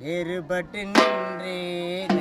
வேறுபட்டு நின்றேன்.